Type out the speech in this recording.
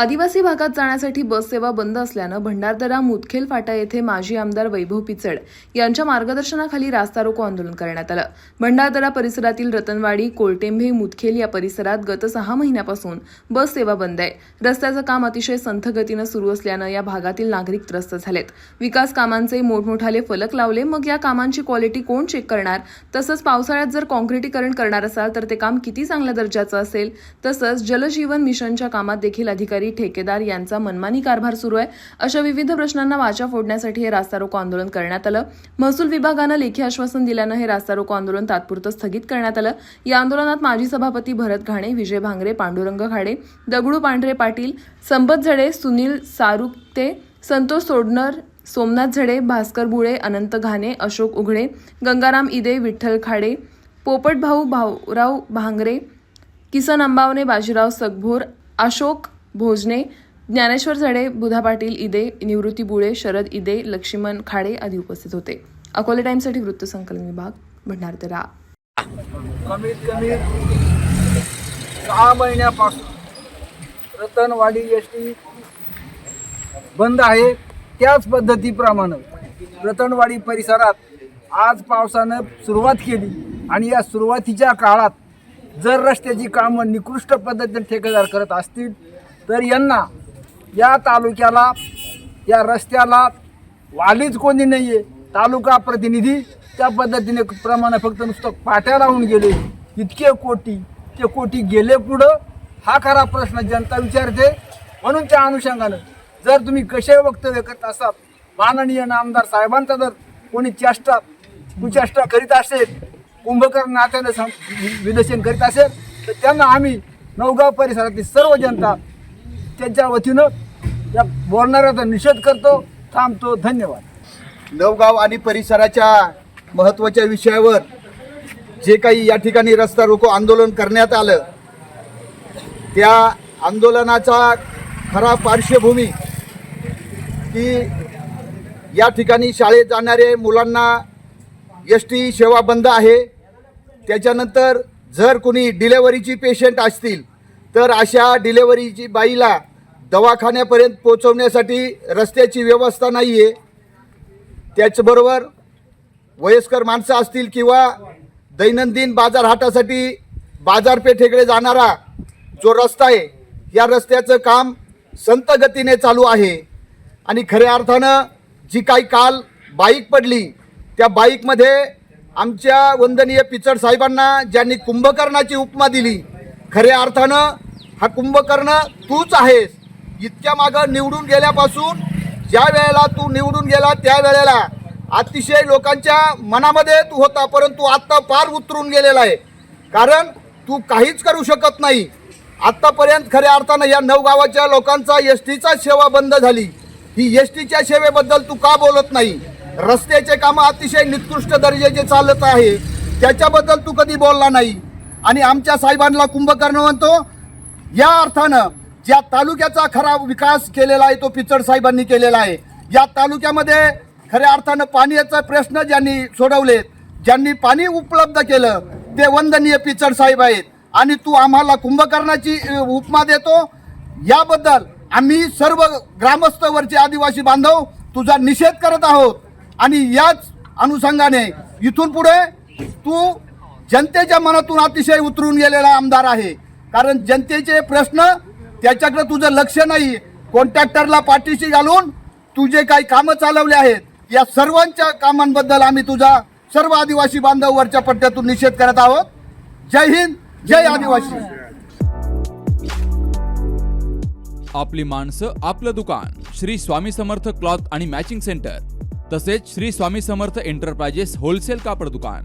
आदिवासी भागात जाण्यासाठी बससेवा बंद असल्यानं भंडारदरा मुदखेल फाटा येथे माजी आमदार वैभव पिचड यांच्या मार्गदर्शनाखाली रास्ता रोको आंदोलन करण्यात आलं. भंडारदरा परिसरातील रतनवाडी कोलटेंभे मुदखेल या परिसरात गत सहा महिन्यापासून बस सेवा बंद आहे. रस्त्याचं काम अतिशय संथ गतीनं सुरू असल्यानं या भागातील नागरिक त्रस्त झालेत. विकास कामांचे मोठमोठाले फलक लावले मग या कामांची क्वालिटी कोण चेक करणार? तसंच पावसाळ्यात जर कॉन्क्रिटीकरण करणार असाल तर ते काम किती चांगल्या दर्जाचं असेल? तसंच जलजीवन मिशनच्या कामात देखील अधिकारी ठेकेदार यांचा मनमानी कारभार सुरू आहे. अशा विविध प्रश्नांना वाचा फोडण्यासाठी हे रास्ता रोको आंदोलन करण्यात आलं. महसूल विभागानं लेखी आश्वासन दिल्यानं हे रास्ता रोको आंदोलन तात्पुरतं स्थगित करण्यात आलं. या आंदोलनात माजी सभापती भरत घाणे विजय भांगरे पांडुरंग खाडे दगडू पांढरे पाटील संपत झडे सुनील सारुक्ते संतोष सोडणर सोमनाथ झडे भास्कर बुळे अनंत घाणे अशोक उघडे गंगाराम इदे विठ्ठल खाडे पोपट भाऊ भाऊराव भांगरे किसन अंबावने बाजीराव सगभोर अशोक भोजने ज्ञानेश्वर झडे बुधा पाटील इदे निवृत्ती बुळे शरद इदे लक्ष्मण खाडे आदी उपस्थित होते. अकोले टाइम्ससाठी वृत्तसंकलन विभाग भंडारदरा. कमीत कमी सहा महिन्यापासून रतनवाडी एस टी बंद आहे. त्याच पद्धतीप्रमाणे रतनवाडी परिसरात आज पावसानं सुरुवात केली. आणि या सुरुवातीच्या काळात जर रस्त्याची कामं निकृष्ट पद्धतीने ठेकेदार करत असतील तर यांना या तालुक्याला या रस्त्याला वालीच कोणी नाही आहे तालुका प्रतिनिधी त्या पद्धतीने प्रमाणे फक्त नुसतं पाट्या लावून गेले. इतके कोटी ते कोटी गेले पुढं. हा खरा प्रश्न जनता विचारते. म्हणून त्या अनुषंगानं जर तुम्ही कसे वक्तव्य करत असाल माननीय आमदार साहेबांचा जर कोणी चेष्टा कुचेष्टा करीत असेल कुंभकर्ण नात्यानं विदर्शन करीत असेल तर त्यांना आम्ही नवगाव परिसरातील सर्व जनता त्यांच्या वतीनं या बोलणाऱ्याचा निषेध करतो. थांबतो. धन्यवाद. नवगाव आणि परिसराच्या महत्त्वाच्या विषयावर जे काही या ठिकाणी रस्ता रोको आंदोलन करण्यात आलं त्या आंदोलनाचा खरा पार्श्वभूमी की या ठिकाणी शाळेत जाणारे मुलांना एस टी सेवा बंद आहे. त्याच्यानंतर जर कोणी डिलेवरीची पेशंट असतील तर अशा डिलेवरीची बाईला दवाखान्यापर्यंत पोचवण्यासाठी रस्त्याची व्यवस्था नाही आहे त्याचबरोबर वयस्कर माणसं असतील किंवा दैनंदिन बाजार हाटासाठी बाजारपेठेकडे जाणारा जो रस्ता आहे या रस्त्याचं काम संत गतीने चालू आहे. आणि खऱ्या अर्थानं जी काही काल बाईक पडली त्या बाईकमध्ये आमच्या वंदनीय पिचड साहेबांना ज्यांनी कुंभकर्णाची उपमा दिली खऱ्या अर्थानं हा कुंभकर्ण तूच आहेस. इतक्या मागं निवडून गेल्यापासून ज्या वेळेला तू निवडून गेला त्या वेळेला अतिशय लोकांच्या मनामध्ये तू होता परंतु आत्ता फार उतरून गेलेला आहे. कारण तू काहीच करू शकत नाही. आत्तापर्यंत खऱ्या अर्थानं या नऊ गावाच्या लोकांचा एस टीचा सेवा बंद झाली. ही एस टीच्या सेवेबद्दल तू का बोलत नाही? रस्त्याचे कामं अतिशय निकृष्ट दर्जाचे चालत आहे. त्याच्याबद्दल तू कधी बोलला नाही? आणि आमच्या साहेबांना कुंभकर्ण म्हणतो या अर्थानं या तालुक्याचा खरा विकास केलेला आहे तो पिचड साहेबांनी केलेला आहे. या तालुक्यामध्ये खऱ्या अर्थानं पाण्याचा प्रश्न ज्यांनी सोडवलेत ज्यांनी पाणी उपलब्ध केलं ते वंदनीय पिचड साहेब आहेत. आणि तू आम्हाला कुंभकर्णाची उपमा देतो. याबद्दल आम्ही सर्व ग्रामस्थवरचे आदिवासी बांधव तुझा निषेध करत आहोत. आणि याच अनुषंगाने इथून पुढे तू जनतेच्या मनातून अतिशय उतरून गेलेला आमदार आहे. कारण जनतेचे प्रश्न त्याच्याकडे तुझं लक्ष नाही. कॉन्ट्रॅक्टरला पाठीशी घालून तुझे काही कामं चालवले आहेत. या सर्वांच्या कामांबद्दल आम्ही तुझा सर्व आदिवासी बांधव वरच्या पट्ट्यातून निषेध करत आहोत. जय हिंद जय आदिवासी. आपली माणसं आपलं दुकान श्री स्वामी समर्थ क्लॉथ आणि मॅचिंग सेंटर तसेच श्री स्वामी समर्थ एंटरप्राइजेस होलसेल कापड दुकान.